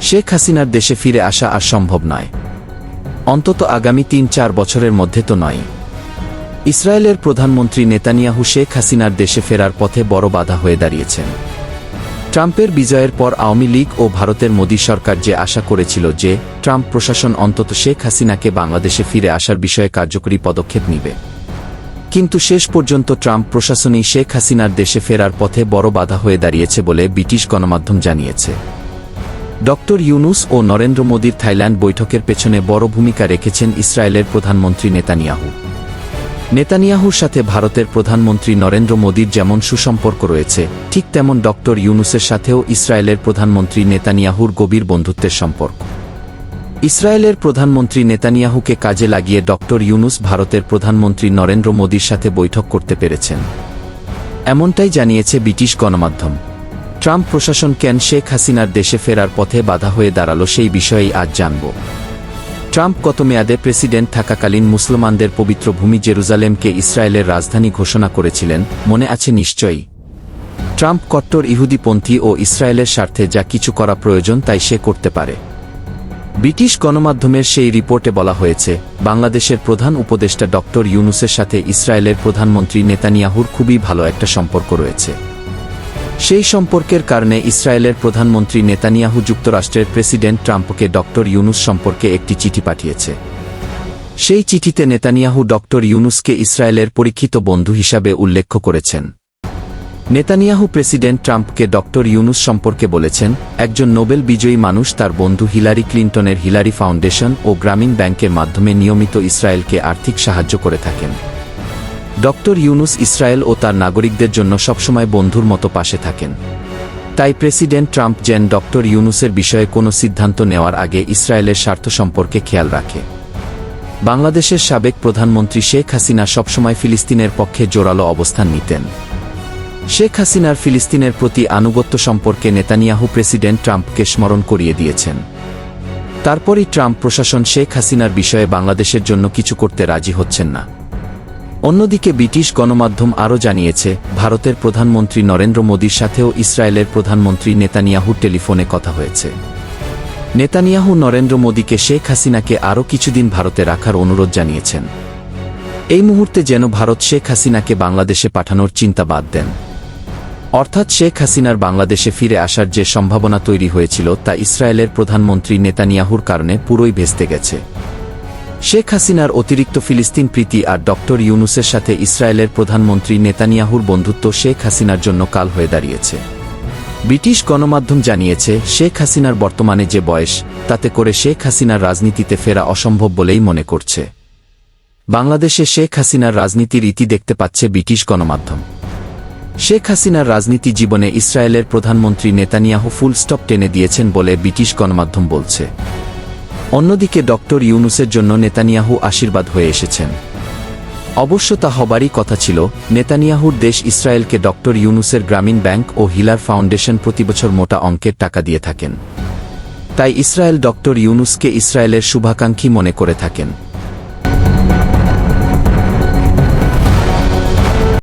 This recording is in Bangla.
শেখ হাসিনার দেশে ফিরে আসা আর সম্ভব নয়। অন্তত আগামী তিন চার বছরের মধ্যে তো নয়। ইসরায়েলের প্রধানমন্ত্রী নেতানিয়াহু শেখ হাসিনার দেশে ফেরার পথে বড় বাধা হয়ে দাঁড়িয়েছেন। ট্রাম্পের বিজয়ের পর আওয়ামী লীগ ও ভারতের মোদী সরকার যে আশা করেছিল যে ট্রাম্প প্রশাসন অন্তত শেখ হাসিনাকে বাংলাদেশে ফিরে আসার বিষয়ে কার্যকরী পদক্ষেপ নিবে। কিন্তু শেষ পর্যন্ত ট্রাম্প প্রশাসনই শেখ হাসিনার দেশে ফেরার পথে বড় বাধা হয়ে দাঁড়িয়েছে বলে ব্রিটিশ গণমাধ্যম জানিয়েছে। ডক্টর ইউনুস ও নরেন্দ্র মোদীর থাইল্যান্ড বৈঠকের পেছনে বড় ভূমিকা রেখেছেন ইসরায়েলের প্রধানমন্ত্রী নেতানিয়াহু। নেতানিয়াহুর সাথে ভারতের প্রধানমন্ত্রী নরেন্দ্র মোদীর যেমন সুসম্পর্ক রয়েছে, ঠিক তেমন ডক্টর ইউনুসের সাথেও ইসরায়েলের প্রধানমন্ত্রী নেতানিয়াহুর গভীর বন্ধুত্বের সম্পর্ক। ইসরায়েলের প্রধানমন্ত্রী নেতানিয়াহুকে কাজে লাগিয়ে ডক্টর ইউনুস ভারতের প্রধানমন্ত্রী নরেন্দ্র মোদীর সাথে বৈঠক করতে পেরেছেন। এমনটাই জানিয়েছে ব্রিটিশ গণমাধ্যম। ট্রাম্প প্রশাসন কেন শেখ হাসিনার দেশে ফেরার পথে বাধা হয়ে দাঁড়াল সেই বিষয়েই আজ জানব। ট্রাম্প গত মেয়াদে প্রেসিডেন্ট থাকাকালীন মুসলমানদের পবিত্র ভূমি জেরুজালেমকে ইসরায়েলের রাজধানী ঘোষণা করেছিলেন, মনে আছে নিশ্চয়ই। ট্রাম্প কট্টর ইহুদিপন্থী ও ইসরায়েলের স্বার্থে যা কিছু করা প্রয়োজন তাই সে করতে পারে। ব্রিটিশ গণমাধ্যমের সেই রিপোর্টে বলা হয়েছে, বাংলাদেশের প্রধান উপদেষ্টা ডক্টর ইউনুসের সাথে ইসরায়েলের প্রধানমন্ত্রী নেতানিয়াহুর খুবই ভালো একটা সম্পর্ক রয়েছে। সেই সম্পর্কের কারণে ইসরায়েলের প্রধানমন্ত্রী নেতানিয়াহু যুক্তরাষ্ট্রের প্রেসিডেন্ট ট্রাম্পকে ডক্টর ইউনুস সম্পর্কে একটি চিঠি পাঠিয়েছে। সেই চিঠিতে নেতানিয়াহু ডক্টর ইউনুসকে ইসরায়েলের পরীক্ষিত বন্ধু হিসাবে উল্লেখ করেছেন। নেতানিয়াহু প্রেসিডেন্ট ট্রাম্পকে ডক্টর ইউনুস সম্পর্কে বলেছেন, একজন নোবেল বিজয়ী মানুষ তার বন্ধু হিলারি ক্লিন্টনের হিলারি ফাউন্ডেশন ও গ্রামীণ ব্যাংকের মাধ্যমে নিয়মিত ইসরায়েলকে আর্থিক সাহায্য করে থাকেন। ডক্টর ইউনুস ইসরায়েল ও তার নাগরিকদের জন্য সবসময় বন্ধুর মতো পাশে থাকেন। তাই প্রেসিডেন্ট ট্রাম্প যেন ডক্টর ইউনুসের বিষয়ে কোনো সিদ্ধান্ত নেওয়ার আগে ইসরায়েলের স্বার্থ সম্পর্কে খেয়াল রাখে। বাংলাদেশের সাবেক প্রধানমন্ত্রী শেখ হাসিনা সবসময় ফিলিস্তিনের পক্ষে জোরালো অবস্থান নিতেন। শেখ হাসিনার ফিলিস্তিনের প্রতি আনুগত্য সম্পর্কে নেতানিয়াহু প্রেসিডেন্ট ট্রাম্পকে স্মরণ করিয়ে দিয়েছেন। তারপরই ট্রাম্প প্রশাসন শেখ হাসিনার বিষয়ে বাংলাদেশের জন্য কিছু করতে রাজি হচ্ছেন না। অন্যদিকে ব্রিটিশ গণমাধ্যম আরও জানিয়েছে, ভারতের প্রধানমন্ত্রী নরেন্দ্র মোদীর সাথেও ইসরায়েলের প্রধানমন্ত্রী নেতানিয়াহুর টেলিফোনে কথা হয়েছে। নেতানিয়াহু নরেন্দ্র মোদীকে শেখ হাসিনাকে আরও কিছুদিন ভারতে রাখার অনুরোধ জানিয়েছেন। এই মুহূর্তে যেন ভারত শেখ হাসিনাকে বাংলাদেশে পাঠানোর চিন্তা বাদ দেন। অর্থাৎ শেখ হাসিনার বাংলাদেশে ফিরে আসার যে সম্ভাবনা তৈরি হয়েছিল তা ইসরায়েলের প্রধানমন্ত্রী নেতানিয়াহুর কারণে পুরোই ভেস্তে গেছে। শেখ হাসিনার অতিরিক্ত ফিলিস্তিন প্রীতি আর ডক্টর ইউনুসের সাথে ইসরায়েলের প্রধানমন্ত্রী নেতানিয়াহুর বন্ধুত্ব শেখ হাসিনার জন্য কাল হয়ে দাঁড়িয়েছে। ব্রিটিশ গণমাধ্যম জানিয়েছে, শেখ হাসিনার বর্তমানে যে বয়স, তাতে করে শেখ হাসিনার রাজনীতিতে ফেরা অসম্ভব বলেই মনে করছে। বাংলাদেশে শেখ হাসিনার রাজনীতির ইতি দেখতে পাচ্ছে ব্রিটিশ গণমাধ্যম। শেখ হাসিনার রাজনীতি জীবনে ইসরায়েলের প্রধানমন্ত্রী নেতানিয়াহু ফুল স্টপ টেনে দিয়েছেন বলে ব্রিটিশ গণমাধ্যম বলছে। অন্যদিকে ডক্টর ইউনুসের জন্য নেতানিয়াহু আশীর্বাদ হয়ে এসেছেন। অবশ্য তা হবারই কথা ছিল, নেতানিয়াহুর দেশ ইসরায়েলকে ডক্টর ইউনুসের গ্রামীণ ব্যাংক ও হিলার ফাউন্ডেশন প্রতিবছর মোটা অঙ্কের টাকা দিয়ে থাকেন। তাই ইসরায়েল ডক্টর ইউনুসকে ইসরায়েলের শুভাকাঙ্ক্ষী মনে করে থাকেন।